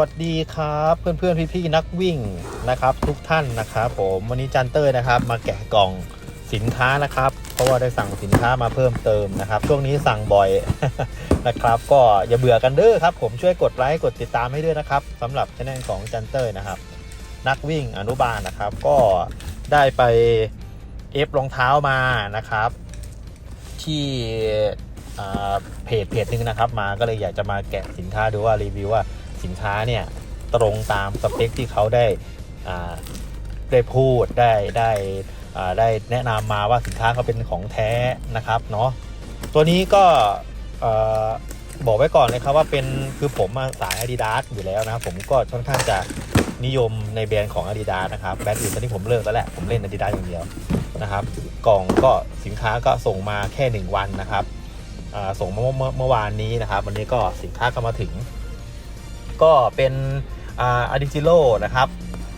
วัสดีครับเพื่อนๆพี่ๆนักวิ่งนะครับ ทุกท่านนะครับผมวันนี้จันเตอร์นะครับ มาแกะกล่องสินค้านะครับ เพราะว่าได้สั่งสินค้ามาเพิ่มเติมนะครับ ช่วงนี้สั่งบ่อยนะครับ ก็อย่าเบื่อกันเด้อครับ ผมช่วยกดไลค์กดติดตามให้ด้วยนะครับสำหรับช่องของจันเตอร์นะครับ นักวิ่งอนุบาลนะครับ ก็ได้ไปเอฟรองเท้ามานะครับ ที่เพจเพจหนึ่งนะครับ มาก็เลยอยากจะมาแกะสินค้าดูว่ารีวิวว่า สินค้าเนี่ยตรงตามสเปคที่เขาได้ได้พูดได้ได้ได้แนะนำมาว่าสินค้าเขาเป็นของแท้นะครับเนาะตัวนี้ก็บอกไว้ก่อนเลยครับว่าเป็นคือผมมาสาย Adidas อยู่แล้วนะผมก็ค่อนข้างจะนิยมในแบรนด์ของ Adidas นะครับแบรนด์อื่นตอนนี้ผมเลิกแล้วแหละผมเล่น Adidas อย่างเดียวนะครับ กล่องก็สินค้าก็ส่งมาแค่ 1 วันนะครับส่งมาเมื่อเมื่อวานนี้นะครับ วันนี้ก็สินค้าก็มาถึง ก็เป็นอ่าดิจิโลนะครับ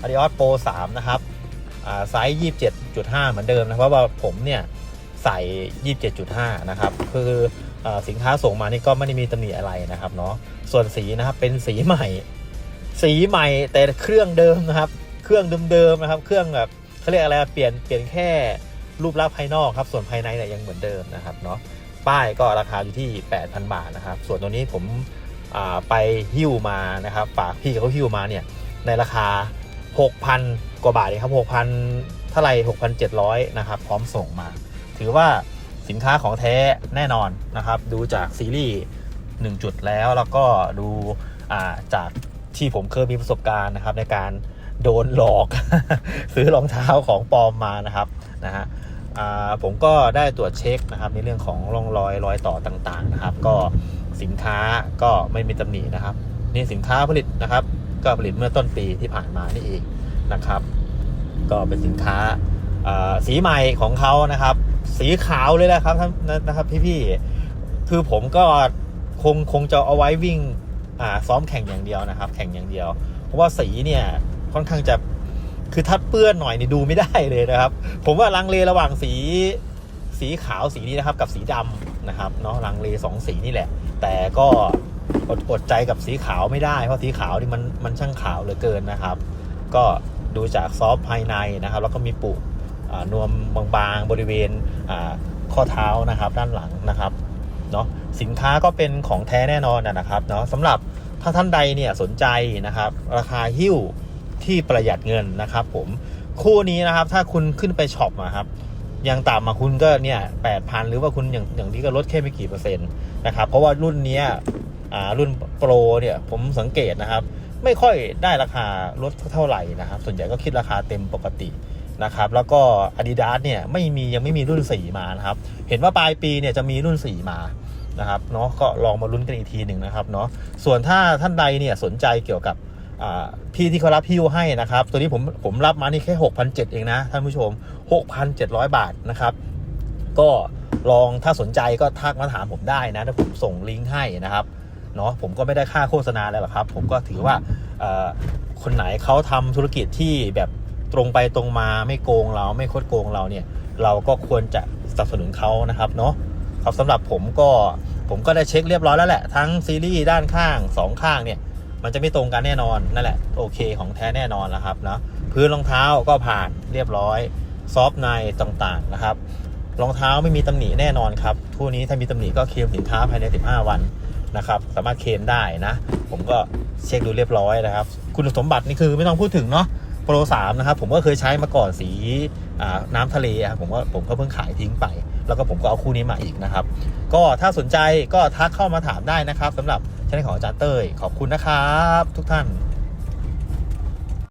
อาดิออสโปร3นะครับไซส์ 27.5 เหมือนเดิมนะเพราะว่าผมเนี่ยใส่ 27.5 นะครับ คืออสินค้าส่งมานี่ก็ไม่ได้มีตำหนิอะไรนะครับเนาะส่วนสีนะครับเป็นสีใหม่ สีใหม่แต่เครื่องเดิมนะครับ เครื่องเดิมๆนะครับ เครื่องแบบเขาเรียกอะไรเปลี่ยนเปลี่ยนแค่รูปลักษณ์ภายนอกครับ ส่วนภายในเนี่ยยังเหมือนเดิมนะครับเนาะป้ายก็ราคาอยู่ที่ 8,000 บาทนะครับ ส่วนตัวนี้ผม ไปหิ้วมานะครับฝากพี่เขาหิ้วมาเนี่ยในราคา 6,000 กว่าบาทเองครับ6,000เท่าไหร่6,700นะครับพร้อมส่งมา ถือว่าสินค้าของแท้แน่นอนนะครับดูจากซีรีส์1จุดแล้วแล้วก็ดูจากที่ผมเคยมีประสบการณ์นะครับในการโดนหลอก ซื้อรองเท้าของปลอมมานะครับนะฮะผมก็ได้ตรวจเช็คนะครับในเรื่องของร่องรอยรอยต่อต่างๆนะครับ ก็ สินค้าก็ไม่มีตำหนินะครับ นี่สินค้าผลิตนะครับ ก็ผลิตเมื่อต้นปีที่ผ่านมานี่เองนะครับ ก็เป็นสินค้าสีใหม่ของเขานะครับ สีขาวเลยนะครับนะครับพี่ๆคือผมก็คงคงจะเอาไว้วิ่งซ้อมแข่งอย่างเดียวนะครับ แข่งอย่างเดียว เพราะว่าสีเนี่ยค่อนข้างจะคือถ้าเปื้อนหน่อยนี่ดูไม่ได้เลยนะครับ ผมว่าลังเลระหว่างสีสีขาวสีนี้นะครับ กับสีดำ นะครับเนาะลังเลสองสีนี่แหละ แต่ก็อดอดใจกับสีขาวไม่ได้ เพราะสีขาวนี่มันมันช่างขาวเหลือเกินนะครับ ก็ดูจากซอฟภายในนะครับ แล้วก็มีปุอ่านวมบางๆบริเวณข้อเท้านะครับด้านหลังนะครับเนาะสินค้าก็เป็นของแท้แน่นอนนะครับเนาะสำหรับถ้าท่านใดเนี่ยสนใจนะครับ ราคาหิ้วที่ประหยัดเงินนะครับ ผมคู่นี้นะครับถ้าคุณขึ้นไปช็อปอะครับ ยังต่ำมาคุณก็เนี่ยแปดพันหรือว่าคุณอย่างอย่างนี้ก็ลดแค่ไม่กี่เปอร์เซ็นต์นะครับ เพราะว่ารุ่นนี้อ่ารุ่นโปรเนี่ยผมสังเกตนะครับ ไม่ค่อยได้ราคาลดเท่าไหร่นะครับ ส่วนใหญ่ก็คิดราคาเต็มปกตินะครับ แล้วก็ Adidas เนี่ยไม่มียังไม่มีรุ่น 4 มานะครับ เห็นว่าปลายปีเนี่ยจะมีรุ่น 4 มานะครับเนาะก็ลองมาลุ้นกันอีกทีหนึ่งนะครับเนาะส่วนถ้าท่านใดเนี่ยสนใจเกี่ยวกับ พี่ที่เขารับพิ้วให้นะครับ ตัวนี้ผมผมรับมานี่แค่ 6,700 เองนะท่านผู้ชม 6,700 บาทนะครับ ก็ลองถ้าสนใจก็ทักมาถามผมได้นะถ้าผมส่งลิงก์ให้นะครับเนาะผมก็ไม่ได้ค่าโฆษณาอะไรหรอกครับ ผมก็ถือว่าคนไหนเขาทำธุรกิจที่แบบตรงไปตรงมาไม่โกงเราไม่โคดโกงเราเนี่ย เราก็ควรจะสนับสนุนเขานะครับเนาะครับสำหรับผมก็ผมก็ได้เช็คเรียบร้อยแล้วแหละ ทั้งซีรีส์ด้านข้างสองข้างเนี่ย มันจะไม่ตรงกันแน่นอนนั่นแหละโอเคของแท้แน่นอนแล้วครับเนาะพื้นรองเท้าก็ผ่านเรียบร้อย ซอฟต์ในต่างๆนะครับรองเท้าไม่มีตำหนิแน่นอนครับคู่นี้ถ้ามีตำหนิก็เคลมสินค้าภายใน 15 วันนะครับสามารถเคลมได้นะ ผมก็เช็คดูเรียบร้อยนะครับ คุณสมบัตินี่คือไม่ต้องพูดถึงเนาะโปร3นะครับผมก็เคยใช้มาก่อนสีน้ำทะเลครับผมก็ผมก็เพิ่งขายทิ้งไป แล้วก็ผมก็เอาคู่นี้มาอีกนะครับ ก็ถ้าสนใจก็ทักเข้ามาถามได้นะครับสำหรับ ช่นของอาจารย์เต้ยขอบคุณนะครับ ทุกท่าน